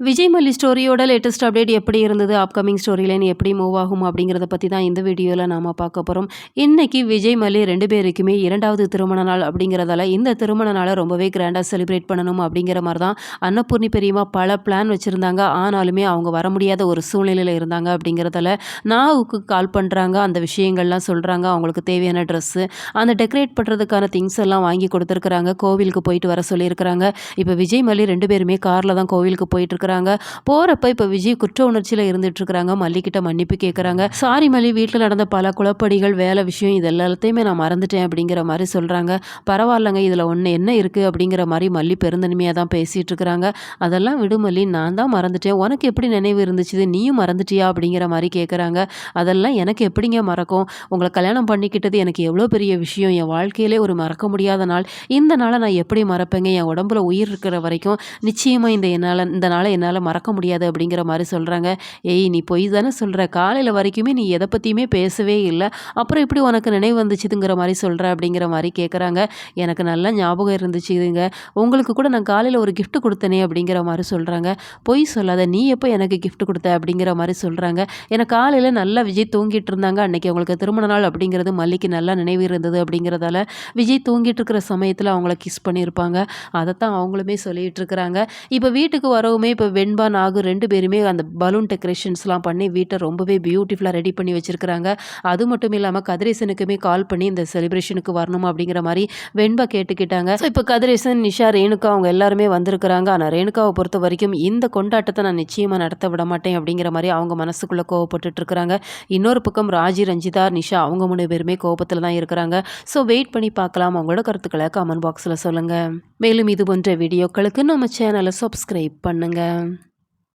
விஜய் மல்லி ஸ்டோரியோட latest update எப்படி இருந்தது? அப்கமிங் ஸ்டோரி லைன் எப்படி மூவ் ஆகும் அப்படிங்கிறத பற்றி தான் இந்த வீடியோவில் நாம் பார்க்க போகிறோம் இன்றைக்கி விஜய் மல்லி ரெண்டு பேருக்குமே இரண்டாவது திருமண நாள் அப்படிங்கிறதால இந்த திருமண நாளை ரொம்பவே கிராண்டாக செலிப்ரேட் பண்ணணும் அப்படிங்கிற மாதிரி தான் அன்னபூர்ணி பெரியமா பல பிளான் வச்சுருந்தாங்க. ஆனாலுமே அவங்க வர முடியாத ஒரு சூழ்நிலையில் இருந்தாங்க அப்படிங்கிறதால நாவுக்கு கால் பண்ணுறாங்க அந்த விஷயங்கள்லாம் சொல்கிறாங்க அவங்களுக்கு தேவையான ட்ரெஸ்ஸு அந்த டெக்கரேட் பண்ணுறதுக்கான திங்ஸ் எல்லாம் வாங்கி கொடுத்துருக்குறாங்க. கோவிலுக்கு போயிட்டு வர சொல்லியிருக்கிறாங்க. இப்போ விஜய் மல்லி ரெண்டு பேருமே காரில் தான் கோவிலுக்கு போயிட்டு இருக்கிறாங்க போகிறப்ப இப்போ விஜய் குற்ற உணர்ச்சியில் இருந்துட்டு இருக்கிறாங்க மல்லிக்கிட்ட மன்னிப்பு கேட்குறாங்க சாரி மல்லி வீட்டில் நடந்த பல குழப்படிகள் வேலை விஷயம் இது எல்லாத்தையுமே நான் மறந்துட்டேன் அப்படிங்கிற மாதிரி சொல்கிறாங்க பரவாயில்லங்க இதில் ஒன்று என்ன இருக்குது அப்படிங்கிற மாதிரி மல்லி பெருந்தன்மையாக தான் பேசிகிட்டு இருக்கிறாங்க அதெல்லாம் விடு மல்லி நான் தான் மறந்துட்டேன். உனக்கு எப்படி நினைவு இருந்துச்சு? நீயும் மறந்துட்டியா? அப்படிங்கிற மாதிரி கேட்குறாங்க அதெல்லாம் எனக்கு எப்படிங்க மறக்கும்? உங்களை கல்யாணம் பண்ணிக்கிட்டது எனக்கு எவ்வளோ பெரிய விஷயம். என் வாழ்க்கையிலே ஒரு மறக்க முடியாத நாள். இந்த நாளை நான் எப்படி மறப்பேங்க? என் உடம்புல உயிர் இருக்கிற வரைக்கும் நிச்சயமாக இந்த என்னால் இந்த நாளை என்னால் மறக்க முடியாது அப்படிங்கிற மாதிரி சொல்கிறாங்க ஏய் நீ பொய் தானே சொல்கிற காலையில் வரைக்குமே நீ எதை பற்றியுமே பேசவே இல்லை. அப்புறம் இப்படி உனக்கு நினைவு வந்துச்சுதுங்கிற மாதிரி சொல்கிற அப்படிங்கிற மாதிரி கேட்குறாங்க எனக்கு நல்லா ஞாபகம் இருந்துச்சுங்க உங்களுக்கு கூட நான் காலையில் ஒரு கிஃப்ட் கொடுத்தனே அப்படிங்கிற மாதிரி சொல்கிறாங்க பொய் சொல்லாத நீ எப்போ எனக்கு கிஃப்ட் கொடுத்த அப்படிங்கிற மாதிரி சொல்கிறாங்க எனக்கு காலையில் நல்லா விஜய் தூங்கிட்டு இருந்தாங்க. அன்றைக்கி அவங்களுக்கு திருமண நாள் அப்படிங்கிறது மல்லிக்கு நல்லா நினைவு இருந்தது அப்படிங்கிறதால விஜய் தூங்கிட்டு இருக்கிற சமயத்தில் அவங்கள கிஸ் பண்ணியிருப்பாங்க. அதைத்தான் அவங்களுமே சொல்லிகிட்டு இருக்கிறாங்க. இப்போ வீட்டுக்கு வரவுமே இப்போ வெண்பா நாகு ரெண்டு பேருமே அந்த பலூன் டெக்கரேஷன்ஸ்லாம் பண்ணி வீட்டை ரொம்பவே பியூட்டிஃபுல்லாக ரெடி பண்ணி வச்சுருக்கிறாங்க. அது மட்டும் இல்லாமல் கதிரேசனுக்குமே கால் பண்ணி இந்த செலிப்ரேஷனுக்கு வரணும் அப்படிங்கிற மாதிரி வெண்பா கேட்டுக்கிட்டாங்க. ஸோ இப்போ கதிரேசன் நிஷா ரேணுகா அவங்க எல்லாருமே வந்திருக்கிறாங்க. ஆனால் ரேணுகாவை பொறுத்த வரைக்கும் இந்த கொண்டாட்டத்தை நான் நிச்சயமாக நடத்த விட மாட்டேன் அப்படிங்கிற மாதிரி அவங்க மனசுக்குள்ளே கோவப்பட்டு இருக்கிறாங்க. இன்னொரு பக்கம் ராஜி ரஞ்சிதா நிஷா அவங்க மூணு பேருமே கோபத்தில் தான் இருக்கிறாங்க. ஸோ வெயிட் பண்ணி பார்க்கலாம். அவங்களோட கருத்துக்களை கமெண்ட் பாக்ஸில் சொல்லுங்கள் மேலும் இது போன்ற வீடியோக்களுக்கு நம்ம சேனலை சப்ஸ்கிரைப் பண்ணுங்கள் um,